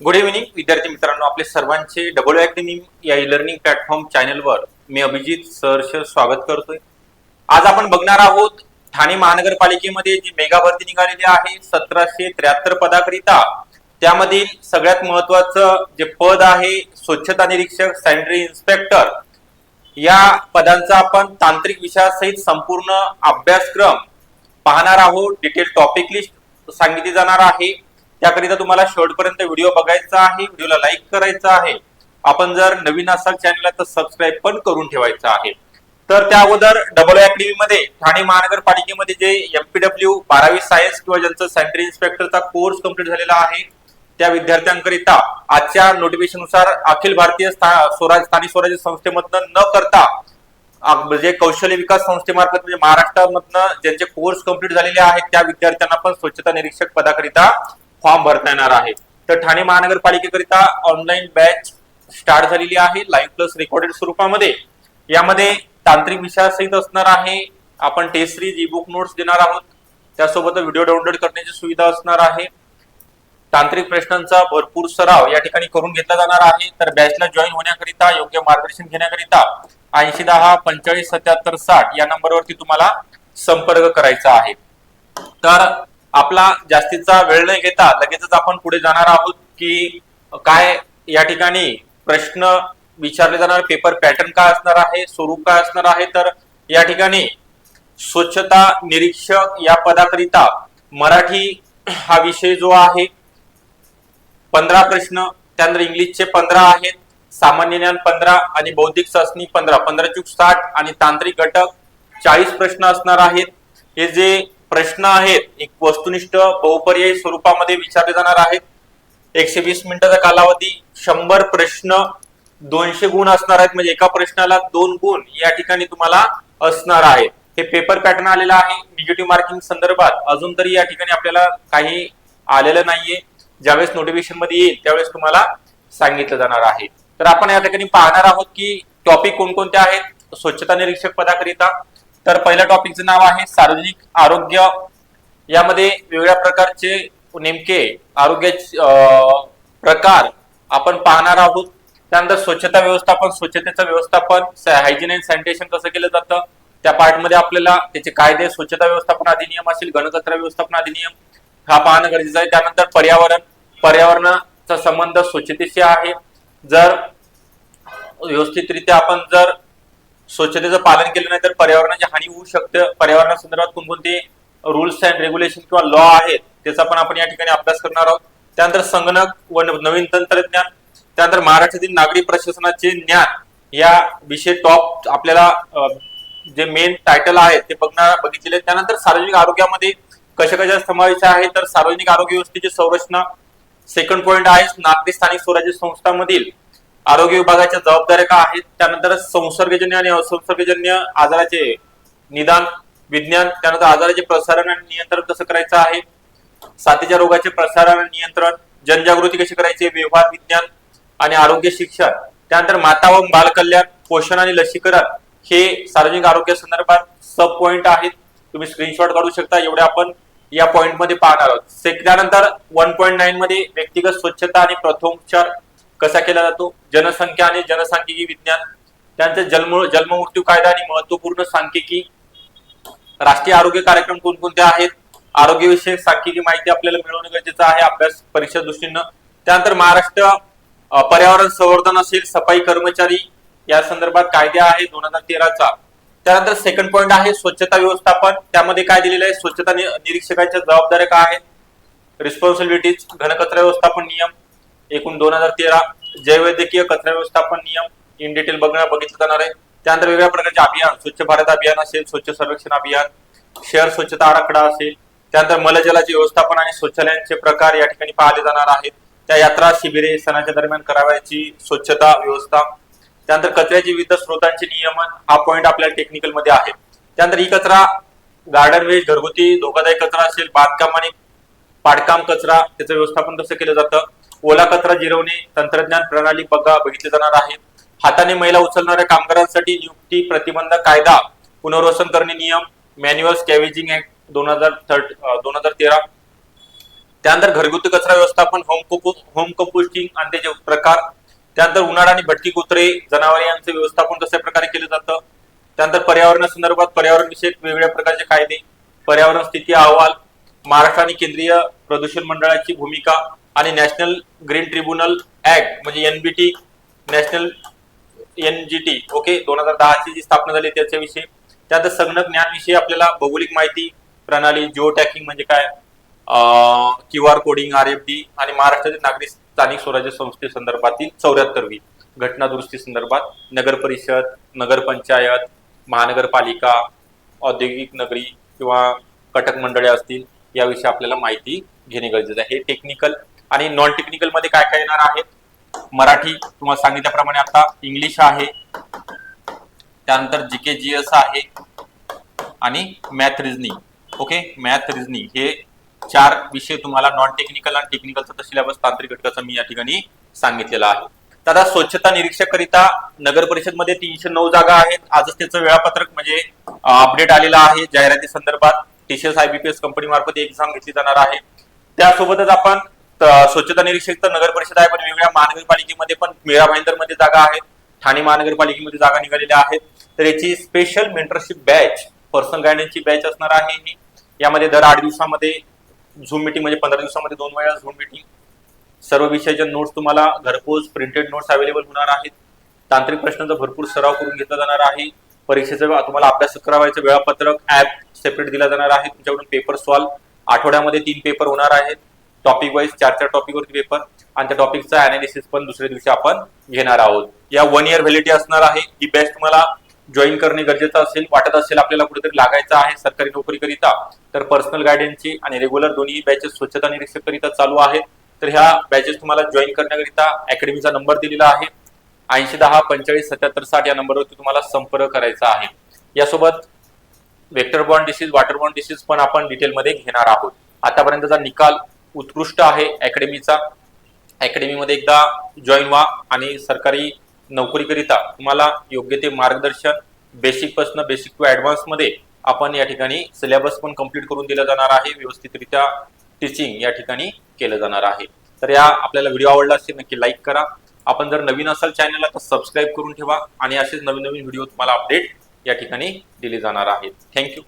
Good evening विद्यार्थी मित्रांनो. आपले सर्वांचे डबल अकॅडमी या ई लर्निंग प्लॅटफॉर्म चॅनलवर मी अभिजित सहर्ष स्वागत करतोय. आज आपण बघणार आहोत ठाणे महानगरपालिकेमध्ये जी मेगा भरती निघालेली आहे सतराशे त्र्याहत्तर पदाकरिता. त्यामधील सगळ्यात महत्वाचं जे पद आहे स्वच्छता निरीक्षक सॅनिटरी इन्स्पेक्टर या पदांचा आपण तांत्रिक विषयासहित संपूर्ण अभ्यासक्रम पाहणार आहोत. डिटेल टॉपिक लिस्ट सांगितली जाणार आहे. त्याकरिता तुम्हाला शेवटपर्यंत व्हिडिओ बघायचा आहे व्हिडिओला लाईक करायचा आहे. आपण जर नवीन असाल चॅनलला तर सबस्क्राईब पण करून ठेवायचं आहे. तर त्या अगोदर डबल अकॅडमी मध्ये ठाणे महानगरपालिकेमध्ये जे एमपीडब्ल्यू बारावी सायन्स किंवा ज्यांचा सॅनिटरी इन्स्पेक्टरचा कोर्स कंप्लीट झालेला आहे त्या विद्यार्थ्यांकरिता आजच्या नोटिफिकेशननुसार अखिल भारतीय स्वराज स्थानिक स्वराज्य संस्थेमधनं न करता म्हणजे कौशल्य विकास संस्थेमार्फत म्हणजे महाराष्ट्रामधनं ज्यांचे कोर्स कंप्लीट झालेले आहेत त्या विद्यार्थ्यांना पण स्वच्छता निरीक्षक पदाकरिता फॉर्म भरता येणार आहे. तर ठाणे महानगरपालिकेकरिता ऑनलाईन बॅच स्टार्ट झालेली आहे. लाईव्ह प्लस रेकॉर्डेड स्वरूपामध्ये. यामध्ये तांत्रिक विषयासहित असणार आहे. आपण test series e book notes देणार आहोत. त्यासोबत व्हिडिओ डाउनलोड करण्याची सुविधा असणार आहे. तांत्रिक प्रश्नांचा भरपूर सराव या ठिकाणी करून घेतला जाणार आहे. तर बॅचला जॉईन होण्याकरिता योग्य मार्गदर्शन घेण्याकरिता ऐंशी दहा पंचेचाळीस सत्याहत्तर साठ या नंबरवरती तुम्हाला संपर्क करायचा आहे. तर आपला जास्तीचा वेळ न घेता लगेचच आपण पुढे जाणार आहोत की काय या ठिकाणी प्रश्न विचारले जाणार पेपर पॅटर्न काय असणार आहे स्वरूप काय असणार आहे? तर या ठिकाणी स्वच्छता निरीक्षक या पदाकरिता मराठी हा विषय जो आहे पंधरा प्रश्न त्यानंतर इंग्लिशचे पंधरा आहेत सामान्य ज्ञान पंधरा आणि बौद्धिक चाचणी पंधरा पंधरा चूक साठ आणि तांत्रिक घटक चाळीस प्रश्न असणार आहेत. हे जे प्रश्न आहेत एक वस्तुनिष्ठ बहुपर्यायी स्वरूपामध्ये विचारले जाणार आहेत. एकशे वीस मिनिटाचा कालावधी शंभर प्रश्न दोनशे गुण असणार आहेत. म्हणजे एका प्रश्नाला दोन गुण या ठिकाणी तुम्हाला असणार आहे हे पेपर पॅटर्न आलेला आहे. निगेटिव्ह मार्किंग संदर्भात अजून तरी या ठिकाणी आपल्याला काही आलेलं नाहीये. ज्यावेळेस नोटिफिकेशनमध्ये येईल त्यावेळेस तुम्हाला सांगितलं जाणार आहे. तर आपण या ठिकाणी पाहणार आहोत की टॉपिक कोणकोणते आहेत? स्वच्छता निरीक्षक पदाकरिता तर पहिल्या टॉपिकचं नाव आहे सार्वजनिक आरोग्य. यामध्ये वेगवेगळ्या प्रकारचे नेमके आरोग्याचे प्रकार आपण पाहणार आहोत. त्यानंतर स्वच्छता व्यवस्थापन स्वच्छतेचं व्यवस्थापन हायजीन अँड सॅनिटेशन कसं केलं जातं त्या पार्टमध्ये आपल्याला त्याचे कायदे स्वच्छता व्यवस्थापन अधिनियम असेल घनकचरा व्यवस्थापन अधिनियम हा पाहणं गरजेचं आहे. त्यानंतर पर्यावरण पर्यावरणाचा संबंध स्वच्छतेशी आहे. जर व्यवस्थितरित्या आपण जर स्वच्छतेचं पालन केलं नाही तर पर्यावरणाची हानी होऊ शकते. पर्यावरणासंदर्भात कोणकोणते रुल्स अँड रेग्युलेशन किंवा लॉ आहेत त्याचा पण आपण या ठिकाणी अभ्यास करणार आहोत. त्यानंतर संगणक व नवीन तंत्रज्ञान त्यानंतर महाराष्ट्रातील नागरी प्रशासनाचे ज्ञान या विषय टॉप आपल्याला जे मेन टायटल आहे ते बघणार बघितलेले त्यानंतर सार्वजनिक आरोग्यामध्ये कशा कशा समावेश आहे तर सार्वजनिक आरोग्य व्यवस्थेची संरचना. सेकंड पॉइंट आहे नागरी स्थानिक स्वराज्य संस्थांमधील आरोग्य विभागाच्या जबाबदाऱ्या का आहेत? त्यानंतर संसर्गजन्य आणि असंसर्गजन्य आजाराचे निदान विज्ञान त्यानंतर आजाराचे प्रसारण आणि नियंत्रण कसं करायचं आहे? साथीच्या रोगाचे प्रसारण आणि नियंत्रण जनजागृती कशी करायची? व्यवहार विज्ञान आणि आरोग्य शिक्षण. त्यानंतर माता व बालकल्याण पोषण आणि लसीकरण हे सार्वजनिक आरोग्य संदर्भात सब पॉइंट आहेत. तुम्ही स्क्रीनशॉट काढू शकता. एवढे आपण या पॉइंटमध्ये पाहणार आहोत. त्यानंतर वन पॉईंट नाईन मध्ये व्यक्तिगत स्वच्छता आणि प्रथमोपचार कसा केला जातो? जनसंख्या आणि जनसांख्यिकी विज्ञान. त्यांचा जन्म जन्ममृत्यू कायदा आणि महत्त्वपूर्ण सांख्यिकी. राष्ट्रीय आरोग्य कार्यक्रम कोणकोणते आहेत? आरोग्यविषयक सांख्यिकी माहिती आपल्याला मिळवणं गरजेचं आहे अभ्यास परीक्षा दृष्टीनं. त्यानंतर महाराष्ट्र पर्यावरण संवर्धन असेल सफाई कर्मचारी या संदर्भात कायदे आहे दोन हजार तेराचा. त्यानंतर सेकंड पॉइंट आहे स्वच्छता व्यवस्थापन. त्यामध्ये काय दिलेलं आहे? स्वच्छता निरीक्षकाच्या निरीक्षकांच्या जबाबदाऱ्या काय आहेत? रिस्पॉन्सिबिलिटीज घनकचरा व्यवस्थापन नियम एकूण दोन हजार तेरा जैवैद्यकीय कचरा व्यवस्थापन नियम इन डिटेल बघणं बघितलं जाणार आहे. त्यानंतर वेगवेगळ्या प्रकारचे अभियान स्वच्छ भारत अभियान असेल स्वच्छ सर्वेक्षण अभियान शहर स्वच्छता आराखडा असेल त्यानंतर मलजलाचे व्यवस्थापन आणि शौचालयांचे प्रकार या ठिकाणी पाहिले जाणार आहेत. त्या यात्रा शिबिरे सणाच्या दरम्यान करावयाची स्वच्छता व्यवस्था त्यानंतर कचऱ्याचे विविध स्रोतांचे नियमन हा पॉईंट आपल्या टेक्निकलमध्ये आहे. त्यानंतर ही कचरा गार्डन वेस्ट घरगुती धोकादायक कचरा असेल बांधकाम आणि पाडकाम कचरा त्याचं व्यवस्थापन कसं केलं जातं. ओला कचरा जिरवणे तंत्रज्ञान प्रणाली बघा बघितले जाणार आहे. हाताने महिला उचलणाऱ्या कामगारांसाठी नियुक्ती प्रतिबंध कायदा पुनर्वसन करणे नियम मॅन्युअल स्कॅवेजिंग ऍक्ट दोन हजार थर्ट दोन हजार तेरा. त्यानंतर घरगुती कचरा व्यवस्थापन होम कोपो होम कंपोस्टिंग आणि त्याचे प्रकार. त्यानंतर उन्हाळा आणि भटकी कुत्रे जनावरे यांचे व्यवस्थापन कशा प्रकारे केलं जातं? त्यानंतर पर्यावरणासंदर्भात पर्यावरण विषयक वेगवेगळ्या प्रकारचे कायदे पर्यावरण स्थिती अहवाल महाराष्ट्र आणि केंद्रीय प्रदूषण मंडळाची भूमिका आणि नॅशनल ग्रीन ट्रिब्युनल ऍक्ट म्हणजे एनबीटी नॅशनल एनजीटी ओके? दोन हजार दहाची जी स्थापना झाली त्याच्याविषयी. त्यानंतर संगणक ज्ञानविषयी आपल्याला भौगोलिक माहिती प्रणाली जिओ टॅकिंग म्हणजे काय Q R coding R F D आणि महाराष्ट्रातील नागरिक स्थानिक स्वराज्य संस्थेसंदर्भातील चौऱ्याहत्तरवी घटना दुरुस्ती संदर्भात नगर परिषद नगरपंचायत महानगरपालिका औद्योगिक नगरी किंवा कटक मंडळे असतील याविषयी आपल्याला माहिती घेणे गरजेचं आहे. हे टेक्निकल आणि नॉन टेक्निकलमध्ये काय काय येणार आहेत मराठी तुम्हाला सांगितल्याप्रमाणे आता इंग्लिश आहे. त्यानंतर जी के जी एस आहे. आणि math reasoning okay math reasoning हे चार विषय तुम्हाला नॉन टेक्निकल आणि टेक्निकलचा सिलेबस तांत्रिक घटकाचा मी या ठिकाणी सांगितलेला आहे. तर आता स्वच्छता निरीक्षक करिता नगर परिषदमध्ये तीनशे नऊ जागा आहेत. आजच त्याचं वेळापत्रक म्हणजे अपडेट आलेलं आहे. जाहिराती संदर्भात टीसीएस आयबीपीएस कंपनी मार्फत एक्झाम घेतली जाणार आहे. त्यासोबतच आपण स्वच्छता निरीक्षक तर नगर परिषद आहे पण वेगवेगळ्या महानगरपालिकेमध्ये पण मेळा भाईंदरमध्ये जागा आहेत ठाणे महानगरपालिकेमध्ये जागा निघालेल्या आहेत. तर याची स्पेशल मेंटरशिप बॅच पर्सनल गायडन्सची बॅच असणार आहे ही. यामध्ये दर आठ दिवसामध्ये झूम मिटिंग म्हणजे पंधरा दिवसामध्ये दोन वेळा झूम मिटिंग सर्व विषयाच्या नोट्स तुम्हाला घरपोच प्रिंटेड नोट्स अवेलेबल होणार आहेत. तांत्रिक प्रश्नांचा भरपूर सराव करून घेतला जाणार आहे. परीक्षेचं तुम्हाला अभ्यास करावायचं वेळापत्रक ऍप सेपरेट दिला जाणार आहे. तुमच्याकडून पेपर सॉल्व आठवड्यामध्ये तीन पेपर होणार आहेत. टॉपिक वाईज चार चार टॉपिक वरती पेपर आणि त्या टॉपिकचा अनालिसिस पण दुसऱ्या दिवशी आपण घेणार आहोत. या वन इयर व्हॅलिडिटी असणार आहे. ही बॅच तुम्हाला जॉईन करणे गरजेचं असेल वाटत असेल आपल्याला कुठेतरी लागायचं आहे सरकारी नोकरीकरिता. तर पर्सनल गायडन्सची आणि रेग्युलर दोन्ही बॅचेस स्वच्छता निरीक्षक करिता चालू आहेत तर ह्या बॅचेस तुम्हाला जॉईन करण्याकरिता अकॅडमीचा नंबर दिलेला आहे. ऐंशी दहा पंचेचाळीस सत्याहत्तर साठ या नंबरवरती तुम्हाला संपर्क करायचा आहे. यासोबत vector bond disease water bond disease पण आपण डिटेलमध्ये घेणार आहोत. आतापर्यंतचा निकाल उत्कृष्ट आहे अकॅडमीचा अकॅडमीमध्ये एकदा जॉईन व्हा आणि सरकारी नोकरीकरिता तुम्हाला योग्य ते मार्गदर्शन बेसिकपासनं बेसिक टू ॲडव्हान्समध्ये आपण या ठिकाणी सिलेबस पण कंप्लीट करून दिला जाणार आहे. व्यवस्थितरित्या टीचिंग या ठिकाणी केलं जाणार आहे. तर या आपल्याला व्हिडिओ आवडला असेल नक्की लाईक करा. आपण जर नवीन असाल चॅनलला तर सबस्क्राईब करून ठेवा आणि असेच नवीन नवीन व्हिडिओ तुम्हाला अपडेट या ठिकाणी दिले जाणार आहेत. थँक्यू